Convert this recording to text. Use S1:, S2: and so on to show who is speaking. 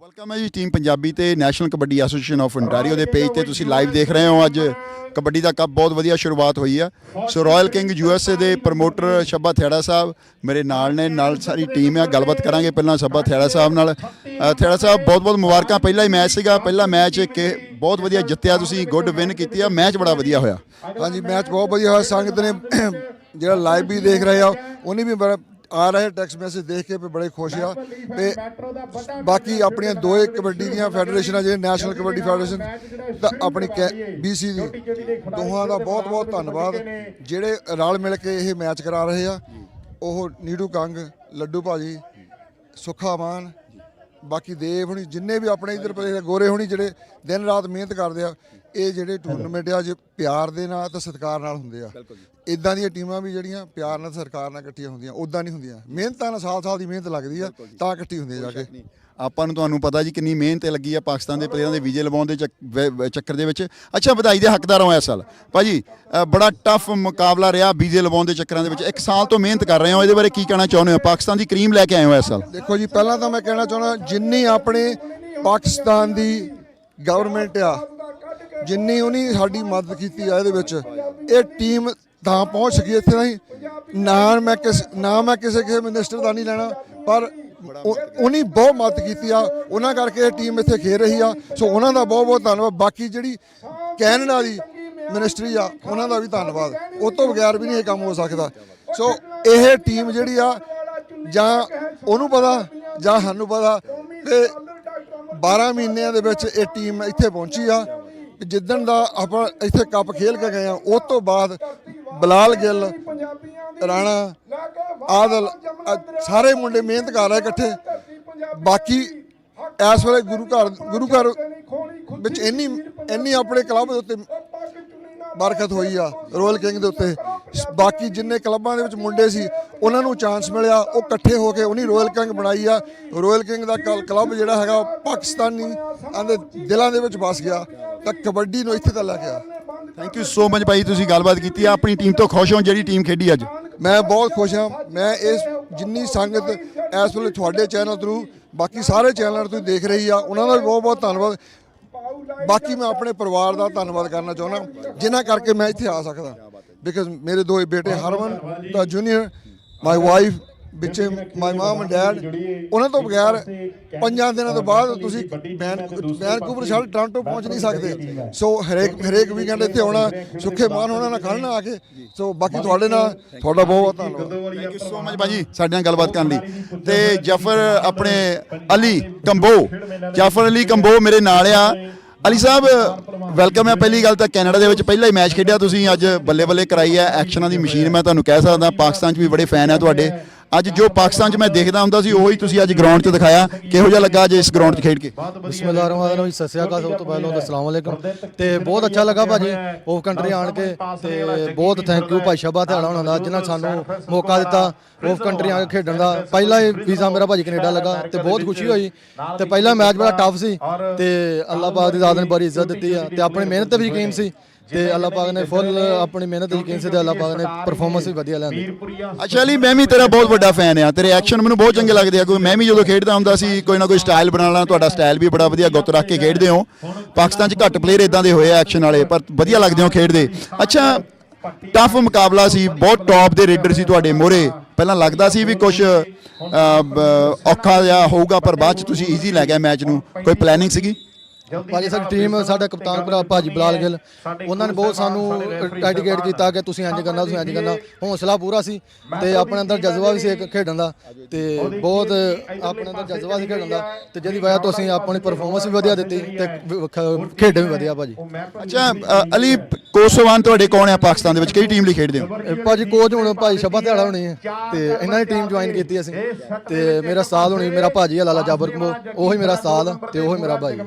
S1: Welcome ਹੈ ਜੀ team Punjabi ਤੇ National Kabaddi Association of ontario ਦੇ ਪੇਜ ਤੇ ਤੁਸੀਂ ਲਾਈਵ ਦੇਖ ਰਹੇ ਹੋ ਅੱਜ। ਕਬੱਡੀ ਦਾ ਕੱਪ ਬਹੁਤ ਵਧੀਆ ਸ਼ੁਰੂਆਤ ਹੋਈ ਆ। ਸੋ ਰਾਇਲ ਕਿੰਗ ਯੂਐਸਏ ਦੇ ਪ੍ਰਮੋਟਰ ਸ਼ੱਬਾ ਥੇੜਾ ਸਾਹਿਬ ਮੇਰੇ ਨਾਲ ਨੇ ਨਾਲ ਸਾਰੀ ਟੀਮ ਆ। ਗੱਲਬਾਤ ਕਰਾਂਗੇ ਪਹਿਲਾਂ ਸ਼ੱਬਾ ਥੇੜਾ ਸਾਹਿਬ ਨਾਲ। ਅ, ਥੇੜਾ ਸਾਹਿਬ ਬਹੁਤ ਬਹੁਤ ਮੁਬਾਰਕਾਂ। ਪਹਿਲਾ ਹੀ ਮੈਚ ਸੀਗਾ। ਪਹਿਲਾ ਮੈਚ ਕਿ ਬਹੁਤ ਵਧੀਆ ਜਿੱਤਿਆ ਤੁਸੀਂ ਗੁੱਡ ਵਿਨ ਕੀਤੀ ਆ। ਮੈਚ ਬੜਾ ਵਧੀਆ ਹੋਇਆ।
S2: ਹਾਂਜੀ ਮੈਚ ਬਹੁਤ ਵਧੀਆ ਹੋਇਆ। ਸੰਗਤ ਨੇ ਜਿਹੜਾ ਲਾਈਵ ਵੀ ਦੇਖ ਰਹੇ ਆ ਉਹਨੇ ਵੀ ਬੜਾ ਆ ਰਹੇ ਟੈਕਸਟ ਮੈਸੇਜ ਦੇਖ ਕੇ ਵੀ ਬੜੇ ਖੁਸ਼ ਆ। ਤੇ ਬਾਕੀ ਆਪਣੀਆਂ ਦੋ ਇੱਕ ਕਬੱਡੀ ਦੀਆਂ ਫੈਡਰੇਸ਼ਨਾਂ ਜਿਹੜੇ ਨੈਸ਼ਨਲ ਕਬੱਡੀ ਫੈਡਰੇਸ਼ਨ ਤਾਂ ਆਪਣੀ ਬੀਸੀ ਦੀ। ਦੋਹਾਂ ਦਾ ਬਹੁਤ ਬਹੁਤ ਧੰਨਵਾਦ। ਜਿਹੜੇ ਰਲ ਮਿਲ ਕੇ ਇਹ ਮੈਚ ਕਰਾ ਰਹੇ ਆ ਉਹ ਨੀਡੂ ਕੰਗ ਲੱਡੂ ਭਾਜੀ ਸੁੱਖਾ ਮਾਨ ਬਾਕੀ ਦੇਵ ਹੁਣੀ ਜਿੰਨੇ ਵੀ ਆਪਣੇ ਇਧਰ ਗੋਰੇ ਹੁਣੀ ਜਿਹੜੇ ਦਿਨ ਰਾਤ ਮਿਹਨਤ ਕਰਦੇ ਆ ਇਹ ਜਿਹੜੇ ਟੂਰਨਾਮੈਂਟ ਆ ਜੇ ਪਿਆਰ ਦੇ ਨਾਲ ਤੇ ਸਤਿਕਾਰ ਨਾਲ ਹੁੰਦੇ ਆ। ਇਦਾਂ ਦੀਆਂ ਟੀਮਾਂ ਵੀ ਜਿਹੜੀਆਂ ਪਿਆਰ ਨਾਲ ਸਰਕਾਰ ਨਾਲ ਇਕੱਠੀਆਂ ਹੁੰਦੀਆਂ ਉਦਾਂ ਨਹੀਂ ਹੁੰਦੀਆਂ। ਮਿਹਨਤਾਂ ਨਾਲ ਸਾਲ ਸਾਲ ਦੀ ਮਿਹਨਤ ਲੱਗਦੀ ਆ ਤਾਂ ਇਕੱਠੀ ਹੁੰਦੀ ਆ ਜਾ ਕੇ।
S1: ਆਪਾਂ ਨੂੰ ਤੁਹਾਨੂੰ ਪਤਾ ਜੀ ਕਿੰਨੀ ਮਿਹਨਤ ਲੱਗੀ ਆ ਪਾਕਿਸਤਾਨ ਦੇ ਪਲੇਅਰਾਂ ਦੇ ਵੀਜ਼ੇ ਲਵਾਉਣ ਦੇ ਚੱਕਰ ਦੇ ਵਿੱਚ। ਅੱਛਾ ਵਧਾਈ ਦੇ ਹੱਕਦਾਰ ਹੋ ਇਸ ਸਾਲ। ਭਾਜੀ ਬੜਾ ਟਫ ਮੁਕਾਬਲਾ ਰਿਹਾ ਵੀਜ਼ੇ ਲਵਾਉਣ ਦੇ ਚੱਕਰਾਂ ਦੇ ਵਿੱਚ। ਇੱਕ ਸਾਲ ਤੋਂ ਮਿਹਨਤ ਕਰ ਰਹੇ ਹੋ ਇਹਦੇ ਬਾਰੇ ਕੀ ਕਹਿਣਾ ਚਾਹੁੰਦੇ ਹੋ? ਪਾਕਿਸਤਾਨ ਦੀ ਕਰੀਮ ਲੈ ਕੇ ਆਏ ਹੋ ਇਸ ਸਾਲ।
S2: ਦੇਖੋ ਜੀ ਪਹਿਲਾਂ ਤਾਂ ਮੈਂ ਕਹਿਣਾ ਚਾਹੁੰਦਾ ਜਿੰਨੀ ਆਪਣੇ ਪਾਕਿਸਤਾਨ ਦੀ ਗਵਰਨਮੈਂਟ ਆ ਜਿੰਨੀ ਉਹਨੇ ਸਾਡੀ ਮਦਦ ਕੀਤੀ ਆ ਇਹਦੇ ਵਿੱਚ, ਇਹ ਟੀਮ ਤਾਂ ਪਹੁੰਚ ਸਕੀ ਇੱਥੇ ਨਹੀਂ ਨਾ ਮੈਂ ਕਿਸ, ਨਾ ਮੈਂ ਕਿਸੇ ਕਿਸੇ ਮਿਨਿਸਟਰ ਦਾ ਨਹੀਂ ਲੈਣਾ, ਪਰ ਉਹਨੇ ਬਹੁਤ ਮਦਦ ਕੀਤੀ ਆ। ਉਹਨਾਂ ਕਰਕੇ ਇਹ ਟੀਮ ਇੱਥੇ ਖੇਡ ਰਹੀ ਆ। ਸੋ ਉਹਨਾਂ ਦਾ ਬਹੁਤ ਬਹੁਤ ਧੰਨਵਾਦ। ਬਾਕੀ ਜਿਹੜੀ ਕੈਨੇਡਾ ਦੀ ਮਿਨਿਸਟਰੀ ਆ, ਉਹਨਾਂ ਦਾ ਵੀ ਧੰਨਵਾਦ। ਉਹ ਤੋਂ ਬਗੈਰ ਵੀ ਨਹੀਂ ਇਹ ਕੰਮ ਹੋ ਸਕਦਾ। ਸੋ ਇਹ ਟੀਮ ਜਿਹੜੀ ਆ, ਜਾਂ ਉਹਨੂੰ ਪਤਾ, ਜਾਂ ਸਾਨੂੰ ਪਤਾ ਕਿ 12 ਮਹੀਨਿਆਂ ਦੇ ਵਿੱਚ ਇਹ ਟੀਮ ਇੱਥੇ ਪਹੁੰਚੀ ਆ। ਜਿੱਦਣ ਦਾ ਆਪਾਂ ਇੱਥੇ ਕੱਪ ਖੇਲ ਕੇ ਗਏ ਆ, ਉਸ ਤੋਂ ਬਾਅਦ ਬਲਾਲ ਗਿੱਲ, ਰਾਣਾ, ਆਦਲ ਸਾਰੇ ਮੁੰਡੇ ਮਿਹਨਤ ਕਰ ਰਹੇ ਇਕੱਠੇ। ਬਾਕੀ ਇਸ ਵੇਲੇ ਗੁਰੂ ਘਰ ਗੁਰੂ ਘਰ ਵਿੱਚ ਇੰਨੀ ਇੰਨੀ ਆਪਣੇ ਕਲੱਬ ਦੇ ਉੱਤੇ ਬਰਕਤ ਹੋਈ ਆ, ਰੋਇਲ ਕਿੰਗ ਦੇ ਉੱਤੇ। ਬਾਕੀ ਜਿੰਨੇ ਕਲੱਬਾਂ ਦੇ ਵਿੱਚ ਮੁੰਡੇ ਸੀ ਉਹਨਾਂ ਨੂੰ ਚਾਂਸ ਮਿਲਿਆ ਉਹ ਇਕੱਠੇ ਹੋ ਕੇ ਉਹਨੀ ਰੋਇਲ ਕਿੰਗ ਬਣਾਈ ਆ। ਰੋਇਲ ਕਿੰਗ ਦਾ ਕਲ- ਕਲੱਬ ਜਿਹੜਾ ਹੈਗਾ ਪਾਕਿਸਤਾਨੀ ਆਂਦੇ ਦਿਲਾਂ ਦੇ ਵਿੱਚ ਵਸ ਗਿਆ ਤਾਂ ਕਬੱਡੀ ਨੂੰ ਇੱਥੇ ਤਾਂ ਲੈ ਕੇ ਆ।
S1: ਥੈਂਕ ਯੂ ਸੋ ਮਚ ਭਾਈ ਤੁਸੀਂ ਗੱਲਬਾਤ ਕੀਤੀ ਆ ਆਪਣੀ ਟੀਮ ਤੋਂ ਖੁਸ਼ ਹੋ ਜਿਹੜੀ ਟੀਮ ਖੇਡੀ ਅੱਜ?
S2: ਮੈਂ ਬਹੁਤ ਖੁਸ਼ ਹਾਂ ਮੈਂ ਇਸ ਜਿੰਨੀ ਸੰਗਤ ਇਸ ਵੇਲੇ ਤੁਹਾਡੇ ਚੈਨਲ ਥਰੂ ਬਾਕੀ ਸਾਰੇ ਚੈਨਲਾਂ ਤੁਸੀਂ ਦੇਖ ਰਹੀ ਆ ਉਹਨਾਂ ਦਾ ਵੀ ਬਹੁਤ ਬਹੁਤ ਧੰਨਵਾਦ। ਬਾਕੀ ਮੈਂ ਆਪਣੇ ਪਰਿਵਾਰ ਦਾ ਧੰਨਵਾਦ ਕਰਨਾ ਚਾਹੁੰਦਾ ਜਿਨ੍ਹਾਂ ਕਰਕੇ ਮੈਂ ਇੱਥੇ ਆ ਸਕਦਾ। ਬਿਕਾਜ਼ ਮੇਰੇ ਦੋ ਬੇਟੇ ਹਰਮਨ ਦਾ ਜੂਨੀਅਰ ਮਾਈ ਵਾਈਫ ਵਿੱਚੇ ਮਾਈ ਮਮ ਐਂਡ ਡੈਡ ਉਹਨਾਂ ਤੋਂ ਬਗੈਰ ਪੰਜਾਂ ਦਿਨਾਂ ਤੋਂ ਬਾਅਦ ਤੁਸੀਂ ਵੈਨ ਵੈਨਕੂਵਰ ਛੱਡ ਟੋਰਾਂਟੋ ਪਹੁੰਚ ਨਹੀਂ ਸਕਦੇ ਸੋ ਹਰੇਕ ਹਰੇਕ ਵੀਕਐਂਡ ਇੱਥੇ ਆਉਣਾ ਸੁੱਖੇ ਮਾਨ ਹੋਣਾ ਨਾਲ ਖੜਨਾ ਆ ਕੇ ਸੋ ਬਾਕੀ ਤੁਹਾਡੇ ਨਾਲ ਤੁਹਾਡਾ ਬਹੁਤ ਬਹੁਤ ਧੰਨਵਾਦ
S1: ਥੈਂਕ ਯੂ ਸੋ ਮਚ ਭਾਜੀ ਸਾਡੇ ਨਾਲ ਗੱਲਬਾਤ ਕਰਨ ਲਈ ਤੇ ਜਫਰ ਆਪਣੇ ਅਲੀ ਕੰਬੋ ਜਫਰ ਅਲੀ ਕੰਬੋ ਮੇਰੇ ਨਾਲ ਆ ਅਲੀ ਸਾਹਿਬ ਵੈਲਕਮ ਹੈ ਪਹਿਲੀ ਗੱਲ ਤਾਂ ਕੈਨੇਡਾ ਦੇ ਵਿੱਚ ਪਹਿਲਾ ਹੀ ਮੈਚ ਖੇਡਿਆ ਤੁਸੀਂ, ਅੱਜ ਬੱਲੇ ਬੱਲੇ ਕਰਾਈ ਹੈ ਐਕਸ਼ਨਾਂ ਦੀ ਮਸ਼ੀਨ ਮੈਂ ਤੁਹਾਨੂੰ ਕਹਿ ਸਕਦਾ, ਪਾਕਿਸਤਾਨ 'ਚ ਵੀ ਬੜੇ ਫੈਨ ਹੈ ਤੁਹਾਡੇ। ਅੱਜ ਜੋ ਪਾਕਿਸਤਾਨ 'ਚ ਮੈਂ ਦੇਖਦਾ ਹੁੰਦਾ ਸੀ, ਉਹੀ ਤੁਸੀਂ ਅੱਜ ਗਰਾਊਂਡ 'ਚ ਦਿਖਾਇਆ। ਕਿਹੋ ਜਿਹਾ ਲੱਗਾ ਅੱਜ ਇਸ ਗਰਾਊਂਡ 'ਚ ਖੇਡ ਕੇ?
S3: ਬਿਸਮਿਲ੍ਲਾਹਿਰਰਹਿਮਾਨਿਰਰਹੀਮ ਸਤਿ ਸ਼੍ਰੀ ਅਕਾਲ ਸਭ ਤੋਂ ਪਹਿਲਾਂ ਅਸਲਾਮ ਵਾਲੇਕਮ ਤੇ ਬਹੁਤ ਅੱਛਾ ਲੱਗਾ ਭਾਜੀ ਆਫ ਕੰਟਰੀ ਆਣ ਕੇ, ਤੇ ਬਹੁਤ ਥੈਂਕ ਯੂ ਭਾਈ ਸ਼ਬਾ ਧਿਆਣਾ ਉਹਨਾਂ ਦਾ, ਜਿਨ੍ਹਾਂ ਸਾਨੂੰ ਮੌਕਾ ਦਿੱਤਾ ਆਫ ਕੰਟਰੀ ਆ ਕੇ ਖੇਡਣ ਦਾ। ਪਹਿਲਾ ਹੀ ਵੀਜ਼ਾ ਮੇਰਾ ਭਾਜੀ ਕੈਨੇਡਾ ਲੱਗਾ ਤੇ ਬਹੁਤ ਖੁਸ਼ੀ ਹੋਈ। ਤੇ ਪਹਿਲਾ ਮੈਚ ਬੜਾ ਟਫ ਸੀ ਤੇ ਅੱਲਾਹ ਪਾਕ ਦੀ ਜ਼ਾਤ ਨੇ ਬੜੀ ਇੱਜ਼ਤ ਦਿੱਤੀ ਆ ਤੇ ਆਪਣੀ ਮਿਹਨਤ ਤੇ ਵੀ ਯਕੀਨ ਸੀ। ਤੇ ਅੱਲਾਹ ਪਾਕ ਨੇ ਫੁੱਲ ਆਪਣੀ ਮਿਹਨਤ ਤੇ ਯਕੀਨ ਸੀ ਤੇ ਅੱਲਾਹ ਪਾਕ ਨੇ ਪਰਫਾਰਮੈਂਸ ਵੀ ਵਧੀਆ ਲਿਆਂਦੀ
S1: ਅੱਛਾ ਅਲੀ ਮੈਂ ਵੀ ਤੇਰਾ ਬਹੁਤ ਵੱਡਾ ਫੈਨ ਆ। ਤੇਰੇ ਐਕਸ਼ਨ ਮੈਨੂੰ ਬਹੁਤ ਚੰਗੇ ਲੱਗਦੇ ਆ। ਕੋਈ ਮੈਂ ਵੀ ਜਦੋਂ ਖੇਡਦਾ ਹੁੰਦਾ ਸੀ ਕੋਈ ਨਾ ਕੋਈ ਸਟਾਈਲ ਬਣਾ ਲੈਣਾ ਤੁਹਾਡਾ ਸਟਾਈਲ ਵੀ ਬੜਾ ਵਧੀਆ ਗੁੱਤ ਰੱਖ ਕੇ ਖੇਡਦੇ ਹੋ। ਪਾਕਿਸਤਾਨ 'ਚ ਘੱਟ ਪਲੇਅਰ ਇਦਾਂ ਦੇ ਹੋਏ ਆ ਐਕਸ਼ਨ ਵਾਲੇ ਪਰ ਵਧੀਆ ਲੱਗਦੇ ਹੋ ਖੇਡਦੇ। ਅੱਛਾ ਟਫ ਮੁਕਾਬਲਾ ਸੀ ਬਹੁਤ ਟੌਪ ਦੇ ਰੇਡਰ ਸੀ ਤੁਹਾਡੇ ਮੋਰੇ। ਪਹਿਲਾਂ ਲੱਗਦਾ ਸੀ ਵੀ ਕੁਝ ਔਖਾ ਜਿਹਾ ਹੋਊਗਾ ਪਰ ਬਾਅਦ 'ਚ ਤੁਸੀਂ ਈਜ਼ੀ ਲੈ ਗਏ ਮੈਚ ਨੂੰ। ਕੋਈ ਪਲੈਨਿੰਗ ਸੀਗੀ?
S3: ਭਾਜੀ ਸਾਡੀ ਟੀਮ ਸਾਡਾ ਕਪਤਾਨ ਭਰਾ ਭਾਜੀ ਬਲਾਲ ਗਿੱਲ ਉਹਨਾਂ ਨੇ ਬਹੁਤ ਸਾਨੂੰ ਡੈਡੀਕੇਟ ਕੀਤਾ ਕਿ ਤੁਸੀਂ ਇੰਜ ਕਰਨਾ ਤੁਸੀਂ ਇੰਜ ਕਰਨਾ। ਹੌਸਲਾ ਪੂਰਾ ਸੀ ਤੇ ਆਪਣੇ ਅੰਦਰ ਜਜ਼ਬਾ ਵੀ ਸੀ ਇੱਕ ਖੇਡਣ ਦਾ ਤੇ ਬਹੁਤ ਆਪਣੇ ਅੰਦਰ ਜਜ਼ਬਾ ਸੀ ਖੇਡਣ ਦਾ ਤੇ ਜਿਹਦੀ ਵਜ੍ਹਾ ਤੋਂ ਅਸੀਂ ਆਪਣੀ ਪਰਫਾਰਮੈਂਸ ਵੀ ਵਧੀਆ ਦਿੱਤੀ ਤੇ ਖੇਡ ਵੀ ਵਧੀਆ ਭਾਜੀ।
S1: ਅੱਛਾ ਅਲੀ ਕੋਸੋਵਾਨ ਤੁਹਾਡੇ ਕੌਣ ਆ ਪਾਕਿਸਤਾਨ ਦੇ ਵਿੱਚ? ਕਿਹੜੀ ਟੀਮ ਲਈ ਖੇਡਦੇ ਹੋ?
S3: ਭਾਜੀ ਕੋਚ ਹੁਣ ਭਾਈ ਸ਼ਬਾ ਧਿਆਲਾ ਹੋਣੀ ਹੈ ਤੇ ਇਹਨਾਂ ਦੀ ਟੀਮ ਜੁਆਇਨ ਕੀਤੀ ਅਸੀਂ ਤੇ ਮੇਰਾ ਉਸਤਾਦ ਹੋਣੀ ਮੇਰਾ ਭਾਜੀ ਹੈ ਲਾਲਾ ਜਾਬਰ ਕਮੋ। ਉਹੀ ਮੇਰਾ ਉਸਤਾਦ ਤੇ ਉਹੀ ਮੇਰਾ ਭਾਈ